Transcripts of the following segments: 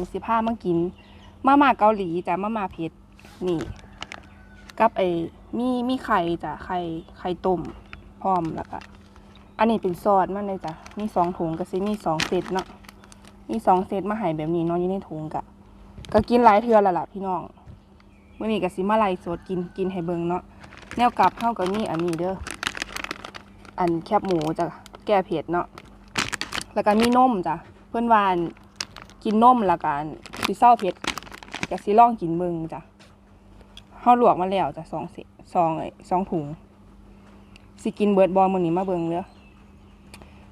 ผ้ากินสิผ้ามากิน มาม่าเกาหลีจ้ะมาม่าเผ็ดนี่ กับไอ้มีมีไข่จ้ะไข่ไข่ต้มพร้อมแล้วก็อันนี้เป็นซอสมันเลยจ้ะมีสองถุงก็สิมีสองเซตเนาะมีสองเซตมาให้แบบนี้เนาะอยู่ในถุงกะก็กินหลายเทือแล้วล่ะพี่น้องเมื้อนี้ก็สิมาไลสดกินกินให้เบิงเนาะแนวกลับเฮาก็มีอันนี้เด้ออันแคบหมูจ้ะแก้เผ็ดเนาะแล้วก็มีนมจ้ะเพิ่อนวาน กินนมล้วก็อันสิเศร้าเผ็ดก็สิลองกินเบิ่งจ้ะเฮาลวกมาแล้วจ้ะสองเศษสองไอ้สองถุง สิกินเบิดบอมื้อนี้มาเบิ่งเด้อ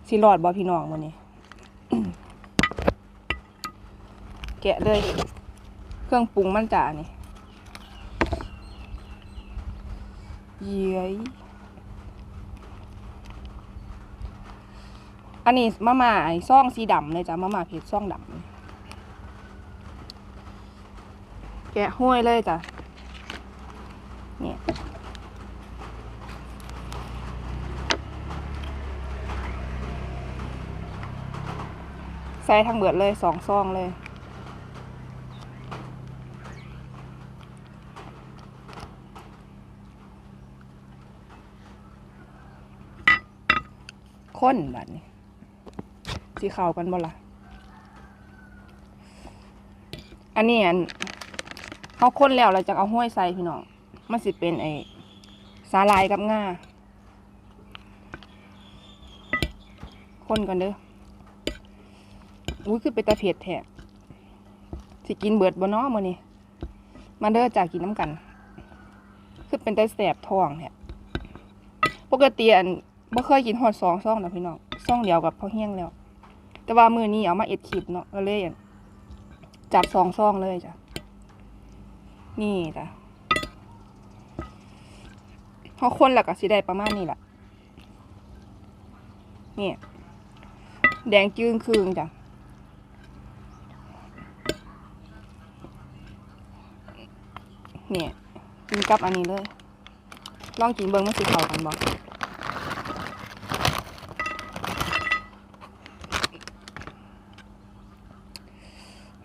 สิรอดบ่พี่น้องมื้อนี้แกะเลย เครื่องปรุงมันจ้านี่เย้ยอันนี้มาม่าไอ้ซ่องสีดำเลยจ้ะมาม่าเผ็ดซ่องดำแกะห้วยเลยจ้ะเนี่ยใส่ทั้งเบิดเลยสองซองเลยข้นแบบนี้สีขาวกันบ่ละอันนี้อัน เขาข้นแล้วเราจะเอาห้วยใส่พี่น้องมันสิเป็นไอ้สาลายกับง่าค้นก่อนเด้ออุ้ยคือเป็นตาเผ็ดแท้สิกินเบิดบ่เนาะมื้อนี้มาเด้อจากกินน้ำกัน คือเป็นตาแสบท้องแท้ปกติอันบ่เคยกินฮอดสองซองนะพี่น้องซองเดียวกับพอเฮี้ยงแล้ว แต่ว่ามือนี้เอามาเอ็ดคลิปเนาะก็เลยจัดสองซองเลยจ้ะ นี่จ้ะพอคนแล้วก็สิได้ประมาณนี้แหละนี่แดงจื้งคืงจ้ะเนี่ยกินกับอันนี้เลย ลองกินเบิ้งมันสิเข้ากันบ่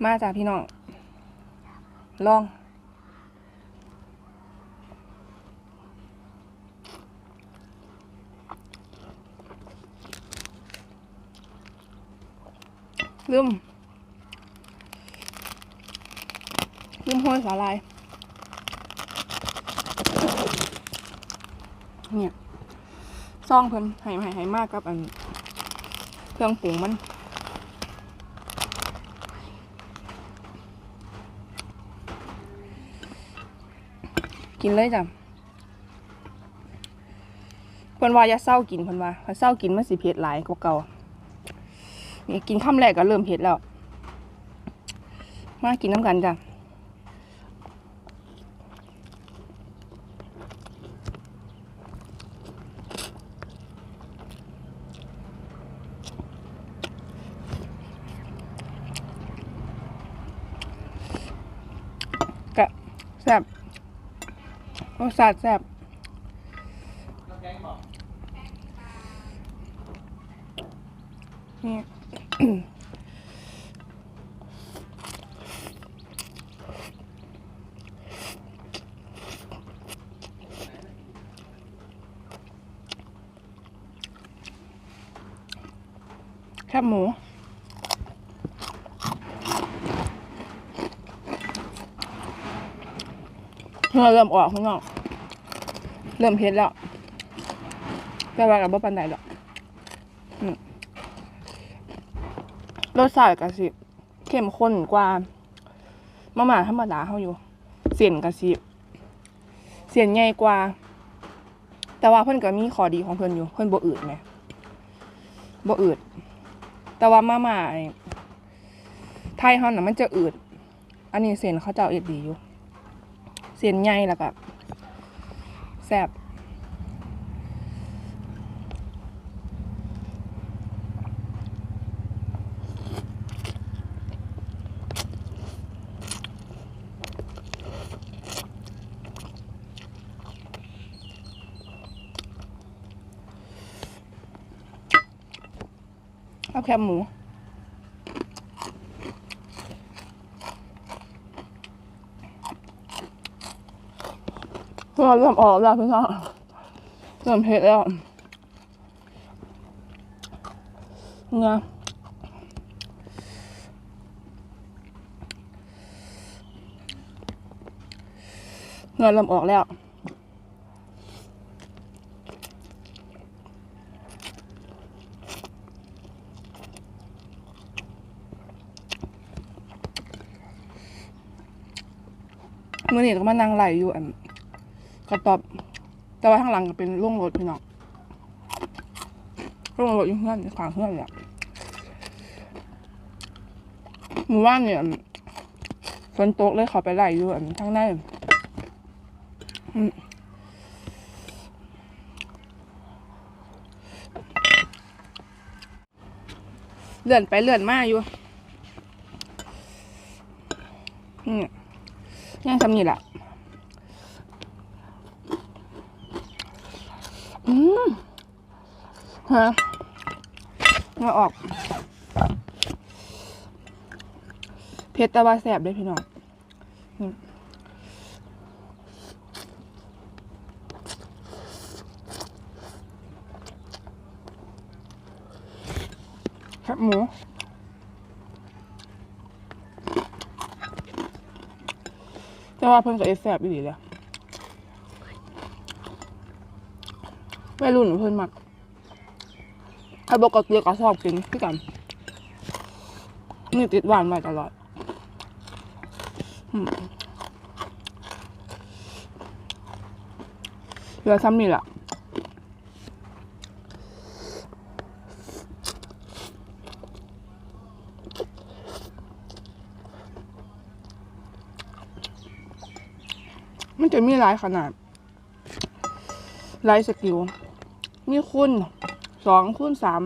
มาจ้ะพี่น้อง ลอง ลืมลืมห้อยสาลายเนี่ยซองเพิ่นให้ให้ให้มากกับอันเครื่องปรุงมันกินเลยจ้ะเพิ่นว่าอย่าเศร้ากินเพิ่นว่าถ้าเศร้ากินมันสิเผ็ดหลายกว่าเก่า กินคำแรกก็เริ่มเผ็ดแล้ว มากินน้ำกันจ้ะกะแซ่บรสชาติแซ่บนี่ แคบหมูเริ่มเริ่มออกข้างนอก เริ่มเผ็ดแล้ว แต่ว่ากับบ่ปันใดหรอกอืม รสชาติก็สิเข้มข้นกว่ามาม่าธรรมดาเขาอยู่ เสียนก็สิเสียนใหญ่กว่า แต่ว่าเพิ่อนก็มีข้อดีของเพิ่อนอยู่ เพิ่อนบ่อืดแหมบ่อืดแต่ว่ามาม่าไอ้ไทยเฮาน่ะมันจะอืด อันนี้เส้นเขาเจ้าเอ็ดดีอยู่ เสียนใหญ่แล้วก็แซ่บ แคบหมูเริ่มออกแล้วเพี่นองเริ่มเผ็ดแล้วเงาเงินเริ่มออกแล้ว มื่อนี้ก็มานั่งไหลอยู่อันกระตอบ แต่ว่าข้างหลังก็เป็นร่วงรถพี่น้องร่วงรถอยู่เพื่อนขวางเพื่อนแหละหมู่บ้านเนี่ยอันฝนตกเลยเขาไปไหลอยู่อันข้างในเลื่อนไปเลื่อนมาอยู่นี่ ย่างทำนี่แหละอืมฮะมาออก เพชรตะวันแสบด้วยพี่น้องอืมแคบหมู แต่ว่าเพิ่นก็เอฟแซบอีหลีเลยวัยรุ่นเพิ่นมักถ้าบอกกับเกลือก็ชอบกินพี่กันนี่ติดหวานไปตลอดเหลือซ้ำนี่แหละ มันจะมีหลายขนาดหลายสกิลมีคูณสองคูณสาม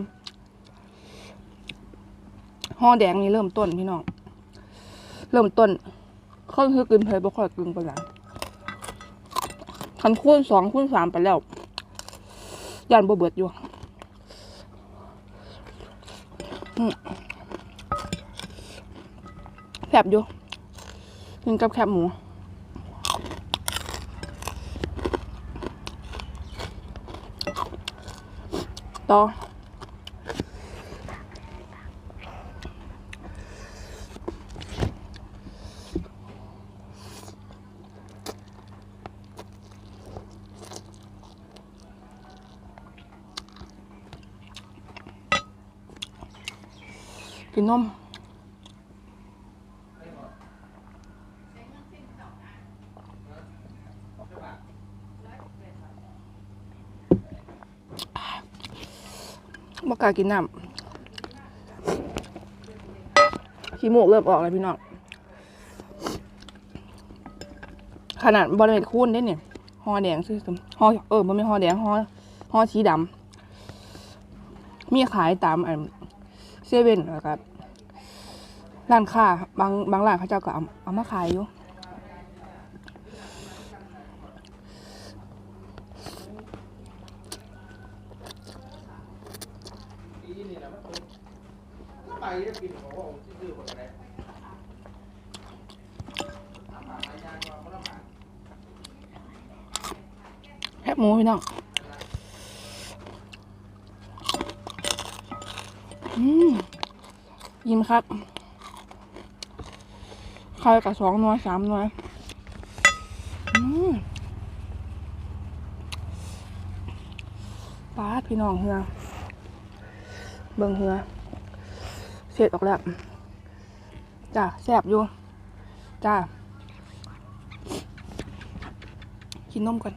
ห่อแดงนี่เริ่มต้นพี่น้อง เริ่มต้นข้นคือกลืนเพลบ่ค่อยกลืนไปแล้วคันคูณสองคูณสามไปแล้วย่านบ่เบิดอยู่แคบอยู่กินกับแคบหมู ต่อกินนม กล้ากินน้ำขี้มูกเริ่มออกเลยพี่น้อง ขนาดบริเวณคูนได้เนี่ยห่อแดงซื้อห่อเออมันไม่ห่อแดงห่อห่อสีดำมีขายตามเซเว่นแล้วก็ร้านค้าบางบางร้านเขาเจ้าก็เอาเอามาขายอยู่ ไปแล้วกินของว่าผมซื้อหมดเลยทำมาหลายอย่างว่าคนละบาทแคบหมูพี่น้องอืมยิ้มครับใครกับสองหน้อยสามหน้อยอืมปาพี่น้องเหือ เบิ่งเหือ เสร็จออกแล้ว จ้าแซ่บอยู่ จ้า กินนมก่อน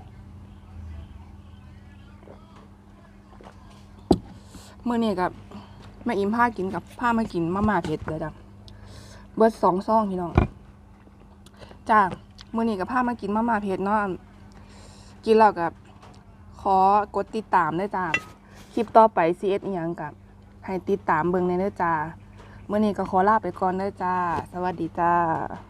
เมื่อนี้กับแม่อิ่มผ้ากินกับผ้ามากินมาม่าเผ็ดเลยจ้ะเบิร์ดสองซองพี่น้องจ้าเมื่อนี้กับผ้ามากินมาม่าเผ็ดเนาะกินแล้วกับขอกดติดตามด้วยจ้าคลิปต่อไป CS อีหยังกับให้ติดตามเบิ่งในเด้อจ้า มื่อนี้ก็ขอลาไปก่อนเด้อจ้า สวัสดีจ้า